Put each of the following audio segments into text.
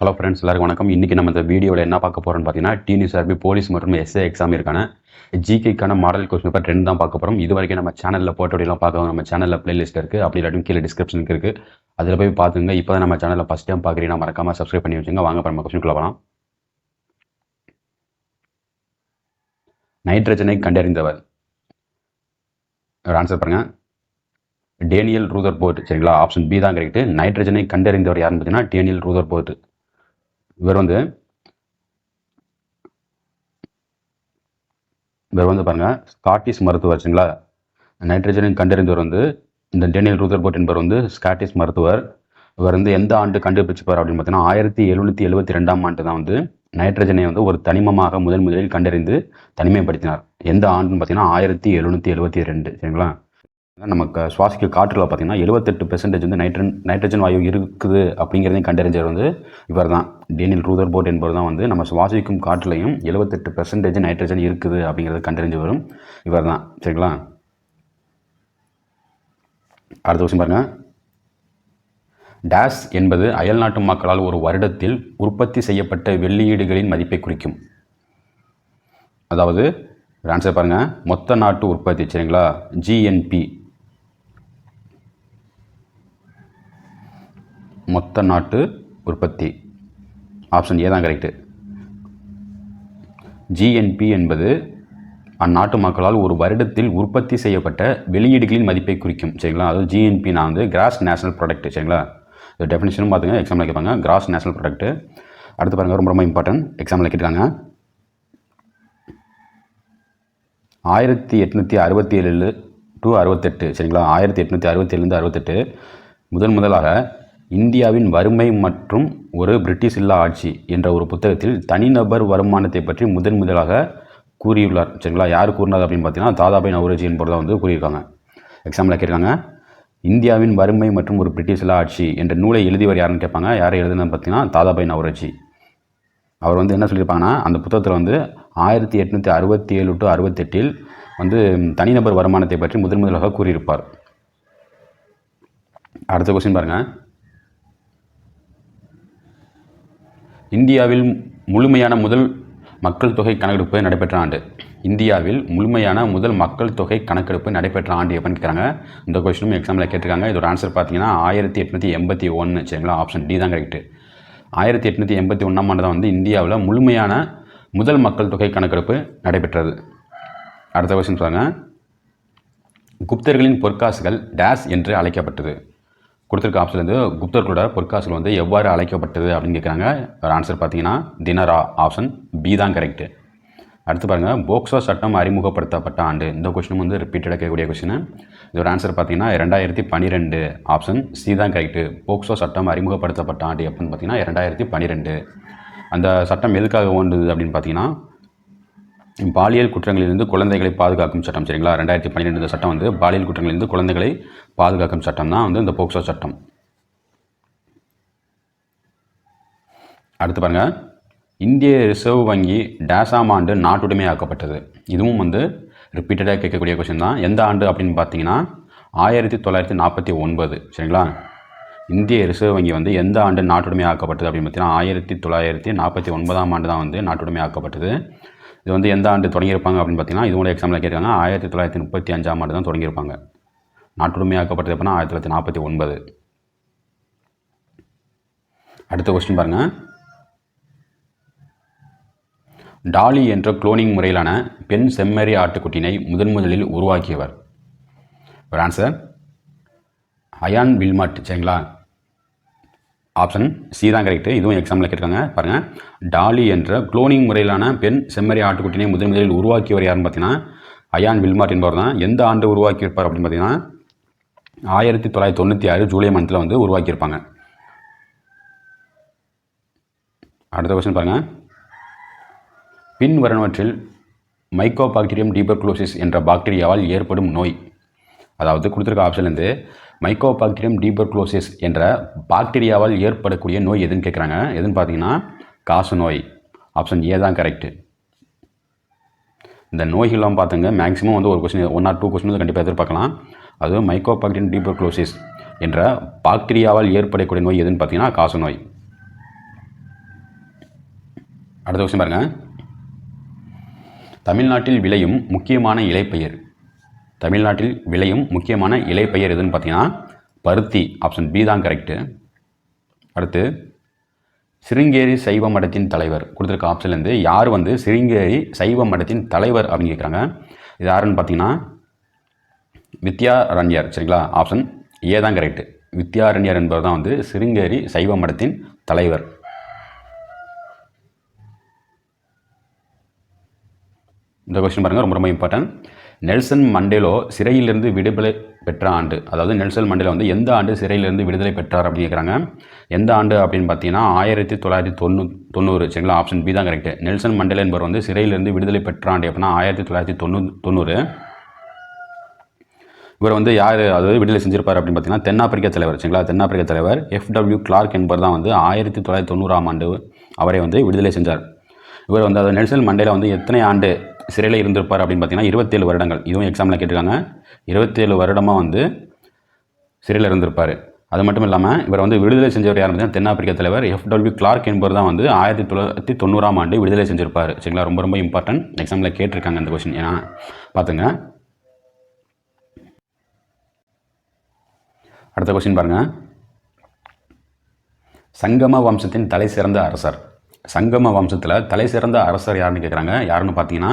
Hello friends எல்லாருக்கும் வணக்கம். இன்றைக்கி நம்ம இந்த வீடியோவில் என்ன பார்க்க போகிறோம்னு பார்த்தீங்கன்னா டிஎன்யூஆர்பி போலீஸ் மற்றும் எஸ்ஏ எக்ஸாம் இருக்கான ஜிகேக்கான மாடல் கொஸ்டின் பேப்பர் ரெண்டு தான் பார்க்க போகிறோம் இது வரைக்கும் நம்ம சேனலில் போட்டோடையெல்லாம் பார்க்கலாம் நம்ம சேனலில் பிளேலிஸ்ட் இருக்குது அப்படி இல்லாட்டும் கீழே டிஸ்கிரிப்ஷனுக்கு இருக்குது அதில் போய் பார்த்துங்க இப்போ தான் நம்ம சேனலில் ஃபஸ்ட் டைம் பார்க்குறீங்கன்னா மறக்காமல் சப்ஸ்கிரைப் பண்ணி வச்சுங்க வாங்க இப்போ நம்ம கொஸ்டின்குள்ள நைட்ரஜனை கண்டறிந்தவர். ஒரு ஆன்சர் பாருங்கள் டேனியல் ரூதர் போர்ட் சரிங்களா? ஆப்ஷன் பி தான் கரெக்ட் நைட்ரஜனை கண்டறிந்தவர் யாருன்னு பார்த்தீங்கன்னா டேனியல் ரூதர் போர்ட் இவர் வந்து இவர் வந்து பாருங்கள் ஸ்காட்டிஷ் மருத்துவர் சரிங்களா? நைட்ரஜனை கண்டறிந்தவர் வந்து இந்த டேனியல் ரூதர் போர்ட் என்பவர் வந்து ஸ்காட்டிஷ் மருத்துவர். இவர் வந்து எந்த ஆண்டு கண்டுபிடிச்சிப்பார் அப்படின்னு பார்த்தீங்கன்னா ஆயிரத்தி எழுநூற்றி எழுபத்தி ரெண்டாம் ஆண்டு தான் வந்து நைட்ரஜனை வந்து ஒரு தனிமமாக முதன் முதலில் கண்டறிந்து தனிமைப்படுத்தினார். எந்த ஆண்டுன்னு பார்த்தீங்கன்னா ஆயிரத்தி எழுநூற்றி எழுபத்தி ரெண்டு சரிங்களா? நமக்கு சுவாசிக்க காற்றில் பார்த்தீங்கன்னா எழுபத்தெட்டு பெர்சன்டேஜ் வந்து நைட்ரன் நைட்ரஜன் வாயு இருக்குது அப்படிங்கிறதையும் கண்டறிஞ்சவர் வந்து இவர் தான் டேனியல் ரூதர் போர்ட் என்பவர் தான் வந்து நம்ம சுவாசிக்கும் காற்றுலையும் எழுபத்தெட்டு பெர்சன்டேஜ் நைட்ரஜன் இருக்குது அப்படிங்கிறத கண்டறிஞ்சவரும் இவர் தான் சரிங்களா? அடுத்த விஷயம் பாருங்கள் டேஸ் என்பது அயல்நாட்டு மக்களால் ஒரு வருடத்தில் உற்பத்தி செய்யப்பட்ட வெளியீடுகளின் மதிப்பை குறிக்கும். அதாவது ஆன்சர் பாருங்கள் மொத்த நாட்டு உற்பத்தி சரிங்களா? ஜிஎன்பி மொத்த நாட்டு உற்பத்தி. ஆப்ஷன் ஏ தான் கரெக்டு ஜிஎன்பி என்பது அந்நாட்டு மக்களால் ஒரு வருடத்தில் உற்பத்தி செய்யப்பட்ட வெளியீடுகளின் மதிப்பை குறிக்கும் சரிங்களா? அது ஜிஎன்பி நான் வந்து கிராஸ் நேஷனல் ப்ராடக்ட் சரிங்களா? இது டெஃபினேஷனும் பார்த்துங்க எக்ஸாமில் கேட்பாங்க கிராஸ் நேஷனல் ப்ராடக்ட்டு அடுத்து பாருங்கள் ரொம்ப ரொம்ப இம்பார்ட்டன்ட் எக்ஸாமில் கேட்டிருக்காங்க. ஆயிரத்தி எட்நூற்றி அறுபத்தி ஏழு டு அறுபத்தெட்டு சரிங்களா? ஆயிரத்தி எட்நூற்றி அறுபத்தி ஏழுலேருந்து அறுபத்தெட்டு. முதன் முதலாக இந்தியாவின் வறுமை மற்றும் ஒரு பிரிட்டிஷ் இல்லா ஆட்சி என்ற ஒரு புத்தகத்தில் தனிநபர் வருமானத்தை பற்றி முதன் முதலாக கூறியுள்ளார். சரிங்களா? யார் கூறினார் அப்படின்னு பார்த்தீங்கன்னா தாதாபாய் நவரோஜி என்பவர் வந்து கூறியிருக்காங்க. எக்ஸாம்பிள் கேட்குறாங்க இந்தியாவின் வறுமை மற்றும் ஒரு பிரிட்டிஷ் இல்லா ஆட்சி என்ற நூலை எழுதியவர் யாருன்னு கேட்பாங்க. யார் எழுதுனது பார்த்தீங்கன்னா தாதாபாய் நவரோஜி. அவர் வந்து என்ன சொல்லியிருப்பாங்கன்னா அந்த புத்தகத்தில் வந்து ஆயிரத்தி எட்நூற்றி அறுபத்தி ஏழு டு அறுபத்தெட்டில் வந்து தனிநபர் வருமானத்தை பற்றி முதன் முதலாக கூறியிருப்பார். அடுத்த கொஸ்டின் பாருங்கள் இந்தியாவில் முழுமையான முதல் மக்கள் தொகை கணக்கெடுப்பு நடைபெற்ற ஆண்டு. இந்தியாவில் முழுமையான முதல் மக்கள் தொகை கணக்கெடுப்பு நடைபெற்ற ஆண்டு எப்போன்னு கேட்குறாங்க. இந்த கொஸ்டினும் எக்ஸாமில் கேட்டிருக்காங்க. இதோட ஆன்சர் பார்த்தீங்கன்னா ஆயிரத்தி எட்நூற்றி எண்பத்தி ஒன்று சரிங்களா? ஆப்ஷன் டி தான் கரெக்டு ஆயிரத்தி எட்நூற்றி எண்பத்தி ஒன்றாம் ஆண்டு தான் வந்து இந்தியாவில் முழுமையான முதல் மக்கள் தொகை கணக்கெடுப்பு நடைபெற்றது. அடுத்த கொஸ்டின் சொல்கிறாங்க குப்தர்களின் பொற்காசுகள் டேஸ் என்று அழைக்கப்பட்டது. கொடுத்துருக்க ஆப்ஷன் வந்து குப்தர்களோட பொற்காசுகள் வந்து எவ்வாறு அழைக்கப்பட்டது அப்படின்னு கேட்குறாங்க. ஒரு ஆன்சர் பார்த்தீங்கன்னா தினரா ஆப்ஷன் பி தான் கரெக்டு அடுத்து பாருங்கள் போக்சோ சட்டம் அறிமுகப்படுத்தப்பட்ட ஆண்டு. இந்த கொஷினும் வந்து ரிப்பீட்டடாக கேட்கக்கூடிய கொஷின் இதோட ஆன்சர் பார்த்தீங்கன்னா ரெண்டாயிரத்தி பன்னிரெண்டு ஆப்ஷன் சி தான் கரெக்டு போக்சோ சட்டம் அறிமுகப்படுத்தப்பட்ட ஆண்டு எப்படின்னு பார்த்தீங்கன்னா ரெண்டாயிரத்தி பன்னிரெண்டு. அந்த சட்டம் எதுக்காக ஓண்டுது அப்படின்னு பார்த்தீங்கன்னா பாலியல் குற்றங்களிலிருந்து குழந்தைகளை பாதுகாக்கும் சட்டம் சரிங்களா? ரெண்டாயிரத்தி பன்னிரெண்டு இந்த சட்டம் வந்து பாலியல் குற்றங்களிலிருந்து குழந்தைகளை பாதுகாக்கும் சட்டம் தான் வந்து இந்த போக்சோ சட்டம். அடுத்து பாருங்கள் இந்திய ரிசர்வ் வங்கி டேசாம் ஆண்டு நாட்டுடைமையாக்கப்பட்டது. இதுவும் வந்து ரிப்பீட்டடாக கேட்கக்கூடிய கொஸ்டின் தான். எந்த ஆண்டு அப்படின்னு பார்த்தீங்கன்னா ஆயிரத்தி தொள்ளாயிரத்தி நாற்பத்தி ஒன்பது சரிங்களா? இந்திய ரிசர்வ் வங்கி வந்து எந்த ஆண்டு நாட்டுடைமையாக்கப்பட்டது அப்படின்னு பார்த்தீங்கன்னா ஆயிரத்தி தொள்ளாயிரத்தி நாற்பத்தி ஒன்பதாம் ஆண்டு தான் வந்து நாட்டுடைமையாக்கப்பட்டது. இது வந்து எந்த ஆண்டு தொடங்கியிருப்பாங்க அப்படின்னு பார்த்தீங்கன்னா இதோட எக்ஸாமில் கேட்குறாங்க ஆயிரத்தி தொள்ளாயிரத்தி முப்பத்தி அஞ்சாம் ஆண்டு தான் தொடங்கியிருப்பாங்க. நாட்டுடைமையாக்கப்பட்டது எப்படின்னா ஆயிரத்தி தொள்ளாயிரத்தி நாற்பத்தி ஒன்பது. அடுத்த கொஸ்டின் பாருங்கள் டாலி என்ற குளோனிங் முறையிலான பெண் செம்மறி ஆட்டுக்குட்டினை முதன் முதலில் உருவாக்கியவர். ஒரு ஆன்சர் அயான் வில்மாட் சரிங்களா? ஆப்ஷன் சி தான் கரெக்ட் இதுவும் எக்ஸாமில் கேட்டிருக்காங்க. பாருங்கள் டாலி என்ற குளோனிங் முறையிலான பெண் செம்மறி ஆட்டுக்குட்டினை முதன் முதலில் உருவாக்கியவர் யாருன்னு பார்த்தீங்கன்னா அயான் வில்மார்ட் என்பவர் தான். எந்த ஆண்டு உருவாக்கியிருப்பார் அப்படின்னு பார்த்தீங்கன்னா ஆயிரத்தி தொள்ளாயிரத்தி தொண்ணூற்றி ஆறு ஜூலை மந்த்தில் வந்து உருவாக்கியிருப்பாங்க. அடுத்த கொஸ்டின் பாருங்கள் பின் வருவனவற்றில் மைக்கோபாக்டீரியம் டீபர்குலோசிஸ் என்ற பாக்டீரியாவால் ஏற்படும் நோய். அதாவது கொடுத்துருக்க ஆப்ஷன்லேருந்து மைக்கோபாக்டீரியம் டீபர்க்ளோசிஸ் என்ற பாக்டீரியாவால் ஏற்படக்கூடிய நோய் எதுன்னு கேட்குறாங்க எதுன்னு பார்த்தீங்கன்னா காசு நோய். ஆப்ஷன் ஏ தான் கரெக்டு இந்த நோய்கள்லாம் பார்த்துங்க மேக்ஸிமம் வந்து ஒரு question one or two question வந்து கண்டிப்பாக எதிர்பார்க்கலாம். அதுவும் மைக்கோபாக்டீரியம் டீபர்க்ளோசிஸ் என்ற பாக்டீரியாவால் ஏற்படக்கூடிய நோய் எதுன்னு பார்த்தீங்கன்னா காசு நோய். அடுத்த கொஸ்டின் பாருங்கள் தமிழ்நாட்டில் விளையும் முக்கியமான இலைப்பயிர். தமிழ்நாட்டில் விளையும் முக்கியமான இலைப்பயிர் எதுன்னு பார்த்தீங்கன்னா பருத்தி ஆப்ஷன் பி தான் கரெக்டு அடுத்து சிருங்கேரி சைவ மடத்தின் தலைவர். கொடுத்துருக்க ஆப்ஷன்லேருந்து யார் வந்து சிருங்கேரி சைவ மடத்தின் தலைவர் அப்படின்னு கேட்குறாங்க. இது யாருன்னு பார்த்தீங்கன்னா வித்யாரண்யர். சரிங்களா? ஆப்ஷன் ஏ தான் கரெக்டு வித்யாரண்யர் என்பவர் தான் வந்து சிருங்கேரி சைவ மடத்தின் தலைவர். இந்த கொஸ்டின் பாருங்கள் ரொம்ப ரொம்ப இம்பார்ட்டன்ட் நெல்சன் மண்டேலோ சிறையிலிருந்து விடுதலை பெற்ற ஆண்டு. அதாவது நெல்சன் மண்டேலோ வந்து எந்த ஆண்டு சிறையிலிருந்து விடுதலை பெற்றார் அப்படின்னு கேட்குறாங்க எந்த ஆண்டு அப்படின்னு பார்த்தீங்கன்னா ஆயிரத்தி தொள்ளாயிரத்தி தொண்ணூ தொண்ணூறு சரிங்களா? ஆப்ஷன் பி தான் கரெக்ட் நெல்சன் மண்டேலோ என்பவர் வந்து சிறையிலிருந்து விடுதலை பெற்ற ஆண்டு அப்படின்னா ஆயிரத்தி தொள்ளாயிரத்தி தொண்ணூ தொண்ணூறு. இவர் வந்து யார்? அதாவது விடுதலை செஞ்சிருப்பார் அப்படின்னு பார்த்தீங்கன்னா தென்னாப்பிரிக்க தலைவர் சரிங்களா? தென்னாப்பிரிக்க தலைவர் எஃப்டபிள்யூ கிளார்க் என்பவர் தான் வந்து ஆயிரத்தி தொள்ளாயிரத்தி தொண்ணூறாம் ஆண்டு அவரை வந்து விடுதலை செஞ்சார். இவர் வந்து அதாவது நெல்சன் மண்டேலா வந்து எத்தனை ஆண்டு சிறையில் இருந்திருப்பார் அப்படின்னு பார்த்தீங்கன்னா இருபத்தேழு வருடங்கள். இதுவும் எக்ஸாமில் கேட்டிருக்காங்க. இருபத்தேழு வருடமாக வந்து சிறையில் இருந்திருப்பார். அது மட்டும் இல்லாமல் இவர் வந்து விடுதலை செஞ்சவர் யார் பார்த்தீங்கன்னா தென்னாப்பிரிக்க தலைவர் எஃப்டபிள்யூ கிளார்க் என்பவர் தான் வந்து ஆயிரத்தி தொள்ளாயிரத்தி தொண்ணூறாம் ஆண்டு விடுதலை செஞ்சிருப்பார். சரிங்களா? ரொம்ப ரொம்ப இம்பார்ட்டன்ட் எக்ஸாமில் கேட்டிருக்காங்க இந்த கொஸ்டின் ஏன்னா பார்த்துங்க அடுத்த கொஸ்டின் பாருங்கள் சங்கம வம்சத்தின் தலை சிறந்த அரசர். சங்கம வம்சத்தில் தலை சிறந்த அரசர் யாருன்னு கேட்குறாங்க யாருன்னு பார்த்தீங்கன்னா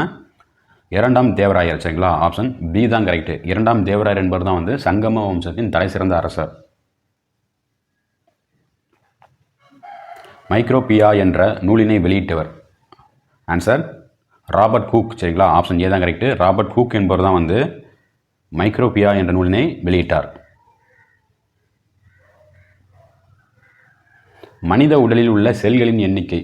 இரண்டாம் தேவராயர் சரிங்களா? ஆப்ஷன் பி தான் கரெக்டு இரண்டாம் தேவராயர் என்பவர் தான் வந்து சங்கம வம்சத்தின் தலை சிறந்த அரசர். மைக்ரோபியா என்ற நூலினை வெளியிட்டவர். ஆன்சர் ராபர்ட் ஹூக் சரிங்களா? ஆப்ஷன் ஏ தான் கரெக்டு ராபர்ட் ஹூக் என்பவர் தான் வந்து மைக்ரோபியா என்ற நூலினை வெளியிட்டார். மனித உடலில் உள்ள செல்களின் எண்ணிக்கை.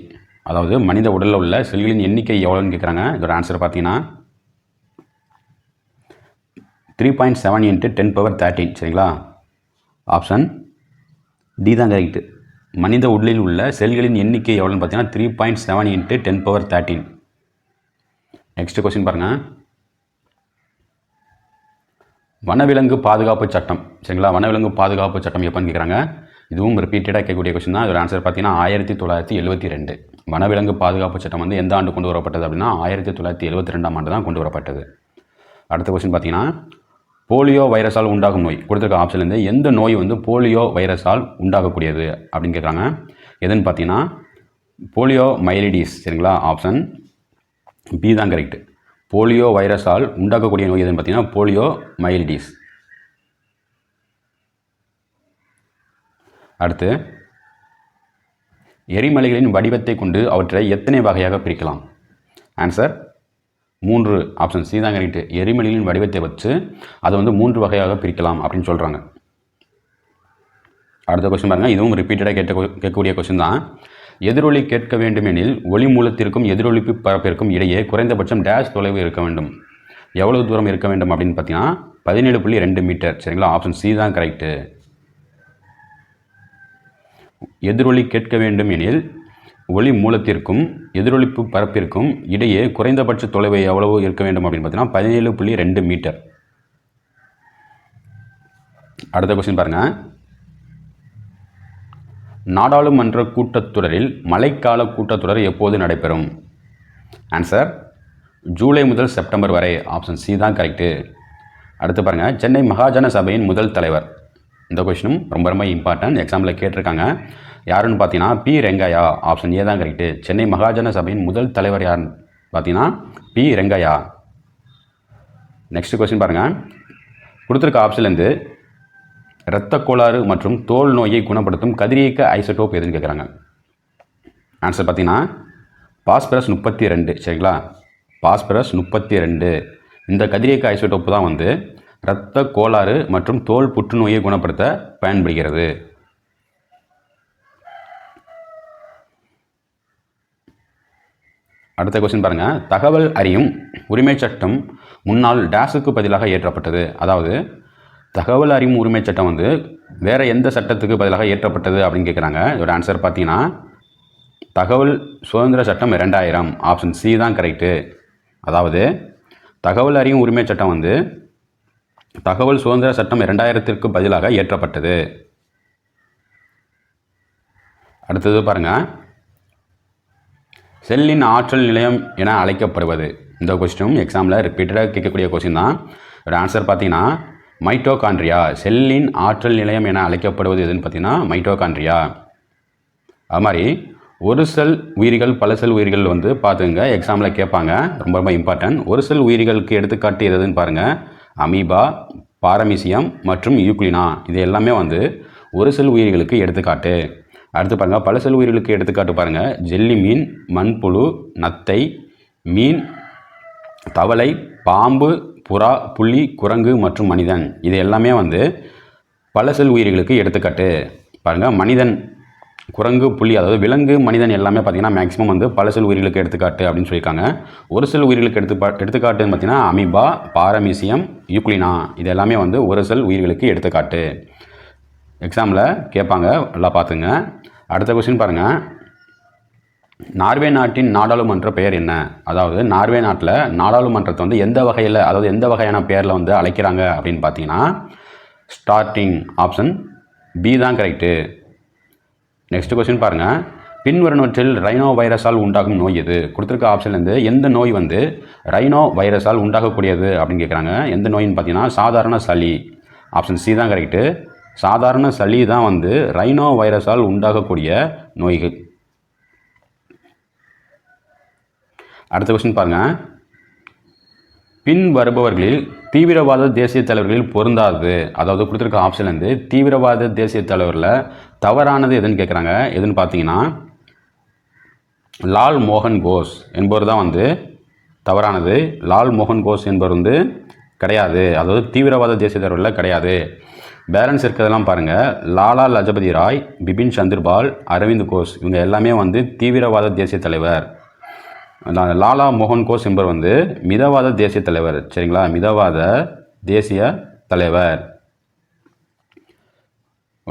அதாவது மனித உடலில் உள்ள செல்களின் எண்ணிக்கை எவ்வளோன்னு கேட்குறாங்க இதோட ஆன்சர் பார்த்தீங்கன்னா three point seven into ten power thirteen சரிங்களா? ஆப்ஷன் டி தான் கரெக்டு மனித உடலில் உள்ள செல்களின் எண்ணிக்கை எவ்வளோன்னு பார்த்தீங்கன்னா three point seven into ten power thirteen next question பாருங்கள் வனவிலங்கு பாதுகாப்பு சட்டம் சரிங்களா? வனவிலங்கு பாதுகாப்பு சட்டம் எப்போன்னு கேட்குறாங்க? இதுவும் ரிப்பீட்டடாக கேட்கக்கூடிய கொஸ்டின் தான். இதோட ஆன்சர் பார்த்தீங்கன்னா ஆயிரத்தி தொள்ளாயிரத்தி எழுபத்தி ரெண்டு. வனவிலங்கு பாதுகாப்பு சட்டம் வந்து எந்த ஆண்டு கொண்டு வரப்பட்டது அப்படின்னா ஆயிரத்தி தொள்ளாயிரத்தி எழுபத்தி ரெண்டாம் ஆண்டு தான் கொண்டு வரப்பட்டது. அடுத்த கொஸ்டின் பார்த்தீங்கன்னா போலியோ வைரஸால் உண்டாகும் நோய். கொடுத்துருக்க ஆப்ஷன்லேருந்து எந்த நோய் வந்து போலியோ வைரஸால் உண்டாகக்கூடியது அப்படின்னு கேட்குறாங்க. எதுன்னு பார்த்தீங்கன்னா போலியோ மைலிடிஸ் சரிங்களா? ஆப்ஷன் பி தான் கரெக்ட் போலியோ வைரஸால் உண்டாக்கக்கூடிய நோய் எதுன்னு பார்த்தீங்கன்னா போலியோ மைல்டிஸ் அடுத்து எரிமலைகளின் வடிவத்தை கொண்டு அவற்றை எத்தனை வகையாக பிரிக்கலாம்? ஆன்சர் மூன்று ஆப்ஷன் சி தான் வடிவத்தை வச்சு அதை வந்து மூன்று வகையாக பிரிக்கலாம் அப்படின்னு சொல்கிறாங்க அடுத்த கொஸ்டின் பாருங்கள் இதுவும் ரிப்பீட்டடாக கேட்ட கேட்கக்கூடிய கொஸ்டின் தான். எதிரொலி கேட்க வேண்டுமெனில் ஒளி மூலத்திற்கும் எதிரொலிப்பு பரப்பிற்கும் இடையே குறைந்தபட்சம் டேஷ் தொலைவு இருக்க வேண்டும். எவ்வளவு தூரம் இருக்க வேண்டும் அப்படின்னு பார்த்தீங்கன்னா பதினேழு புள்ளி ரெண்டு மீட்டர் சரிங்களா? ஆப்ஷன் சி தான் கரெக்டு எதிரொலி கேட்க வேண்டும் எனில் ஒளி மூலத்திற்கும் எதிரொலிப்பு பரப்பிற்கும் இடையே குறைந்தபட்ச தொலைவு எவ்வளவு இருக்க வேண்டும் அப்படின்னு பார்த்தீங்கன்னா பதினேழு புள்ளி ரெண்டு மீட்டர். அடுத்த கொஸ்டின் பாருங்கள் நாடாளுமன்ற கூட்டத்தொடரில் மழைக்கால கூட்டத்தொடர் எப்போது நடைபெறும்? ஆன்சர் ஜூலை முதல் செப்டம்பர் வரை. ஆப்ஷன் சி தான் கரெக்டு அடுத்து பாருங்கள் சென்னை மகாஜன சபையின் முதல் தலைவர். இந்த கொஷினும் ரொம்ப ரொம்ப இம்பார்ட்டன்ட் எக்ஸாமில் கேட்டிருக்காங்க. யாருன்னு பார்த்தீங்கன்னா பி ரெங்கையா ஆப்ஷன் ஏ தான் கரெக்டு சென்னை மகாஜன சபையின் முதல் தலைவர் யாருன்னு பார்த்தீங்கன்னா பி ரெங்கையா. நெக்ஸ்ட் கொஸ்டின் பாருங்கள் கொடுத்துருக்க ஆப்ஷன்லேருந்து இரத்த கோளாறு மற்றும் தோல் நோயை குணப்படுத்தும் கதிரியக்க ஐசோடோப் எதுன்னு கேட்குறாங்க. ஆன்சர் பார்த்தீங்கன்னா பாஸ்பரஸ் முப்பத்தி ரெண்டு சரிங்களா? பாஸ்பரஸ் முப்பத்தி ரெண்டு இந்த கதிரியக்க ஐசோடோப்பு தான் வந்து இரத்த கோளாறு மற்றும் தோல் புற்றுநோயை குணப்படுத்த பயன்படுகிறது. அடுத்த கொஸ்டின் பாருங்கள் தகவல் அறியும் உரிமைச் சட்டம் முன்னாள் டேஸுக்கு பதிலாக ஏற்றப்பட்டது அதாவது தகவல் அறியும் உரிமைச் சட்டம் வந்து வேறு எந்த சட்டத்துக்கு பதிலாக ஏற்றப்பட்டது அப்படின்னு கேட்குறாங்க இதோட ஆன்சர் பார்த்தீங்கன்னா தகவல் சுதந்திர சட்டம் ரெண்டாயிரம் ஆப்ஷன் சி தான் கரெக்டு அதாவது தகவல் அறியும் உரிமைச் சட்டம் வந்து தகவல் சுதந்திர சட்டம் இரண்டாயிரத்திற்கு பதிலாக ஏற்றப்பட்டது அடுத்தது பாருங்கள் செல்லின் ஆற்றல் நிலையம் என அழைக்கப்படுவது. இந்த கொஸ்டினும் எக்ஸாமில் ரிப்பீட்டடாக கேட்கக்கூடிய கொஸ்டின் தான். ஒரு ஆன்சர் பார்த்தீங்கன்னா மைட்டோகாண்ட்ரியா செல்லின் ஆற்றல் நிலையம் என அழைக்கப்படுவது எதுன்னு பார்த்தீங்கன்னா மைட்டோகாண்ட்ரியா அது மாதிரி ஒரு செல் உயிரிகள் பல செல் உயிரிகள் வந்து பார்த்துங்க எக்ஸாமில் கேட்பாங்க ரொம்ப ரொம்ப இம்பார்ட்டன்ட் ஒரு செல் உயிரிகளுக்கு எடுத்துக்காட்டு எதுன்னு பாருங்கள் அமீபா பாரமீசியம் மற்றும் யூக்ளினா இது எல்லாமே வந்து ஒரு செல் உயிரிகளுக்கு எடுத்துக்காட்டு. அடுத்து பாருங்கள் பல செல் உயிர்களுக்கு எடுத்துக்காட்டு பாருங்கள் ஜெல்லி மீன் மண்புழு நத்தை மீன் தவளை பாம்பு புறா புள்ளி குரங்கு மற்றும் மனிதன். இது எல்லாமே வந்து பல செல் உயிர்களுக்கு எடுத்துக்காட்டு. பாருங்கள் மனிதன் குரங்கு புள்ளி அதாவது விலங்கு மனிதன் எல்லாமே பார்த்திங்கன்னா மேக்ஸிமம் வந்து பல செல் உயிர்களுக்கு எடுத்துக்காட்டு அப்படின்னு சொல்லியிருக்காங்க. ஒரு செல் உயிர்களுக்கு எடுத்து எடுத்துக்காட்டுன்னு பார்த்தீங்கன்னா அமீபா பாரமீசியம் யூக்ளினா இது எல்லாமே வந்து ஒரு செல் உயிர்களுக்கு எடுத்துக்காட்டு. எக்ஸாமில் கேட்பாங்க நல்லா பார்த்துங்க. அடுத்த கொஸ்டின் பாருங்கள் நார்வே நாட்டின் நாடாளுமன்ற பெயர் என்ன? அதாவது நார்வே நாட்டில் நாடாளுமன்றத்தை வந்து எந்த வகையில் அதாவது எந்த வகையான பெயரில் வந்து அழைக்கிறாங்க அப்படின்னு பார்த்தீங்கன்னா ஸ்டார்டிங் ஆப்ஷன் பி தான் கரெக்டு நெக்ஸ்ட் கொஸ்டின் பாருங்கள் பின்வருவனவற்றில் ரைனோ வைரஸால் உண்டாகும் நோய் எது? கொடுத்துருக்க ஆப்ஷன்லேருந்து எந்த நோய் வந்து ரைனோ வைரஸால் உண்டாகக்கூடியது அப்படின்னு கேட்குறாங்க எந்த நோயின்னு பார்த்தீங்கன்னா சாதாரண சளி. ஆப்ஷன் சி தான் கரெக்டு சாதாரண சளி தான் வந்து ரைனோ வைரஸால் உண்டாகக்கூடிய நோய்கள். அடுத்த கொஸ்டின் பாருங்கள் பின் வருபவர்களில் தீவிரவாத தேசிய தலைவர்களில் பொருந்தாது அதாவது கொடுத்துருக்க ஆப்ஷன்லேருந்து தீவிரவாத தேசிய தலைவரில் தவறானது எதுன்னு கேட்குறாங்க எதுன்னு பார்த்தீங்கன்னா லால் மோகன் கோஸ் என்பவர் தான் வந்து தவறானது. லால் மோகன் கோஸ் என்பவர் வந்து கிடையாது. அதாவது தீவிரவாத தேசிய தலைவரில் கிடையாது. பேலன்ஸ் இருக்கிறதெல்லாம் பாருங்கள் லாலா லஜபதி ராய் பிபின் சந்திரபால் அரவிந்த் கோஸ் இவங்க எல்லாமே வந்து தீவிரவாத தேசிய தலைவர். லாலா மோகன் கோஸ் என்பவர் வந்து மிதவாத தேசிய தலைவர். சரிங்களா? மிதவாத தேசிய தலைவர்.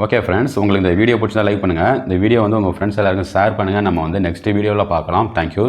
ஓகே ஃப்ரெண்ட்ஸ் உங்களுக்கு இந்த வீடியோ பிடிச்சதா லைக் பண்ணுங்கள் இந்த வீடியோ வந்து உங்கள் ஃப்ரெண்ட்ஸ் எல்லாருக்கும் ஷேர் பண்ணுங்கள் நம்ம வந்து நெக்ஸ்ட் வீடியோவில் பார்க்கலாம். தேங்க்யூ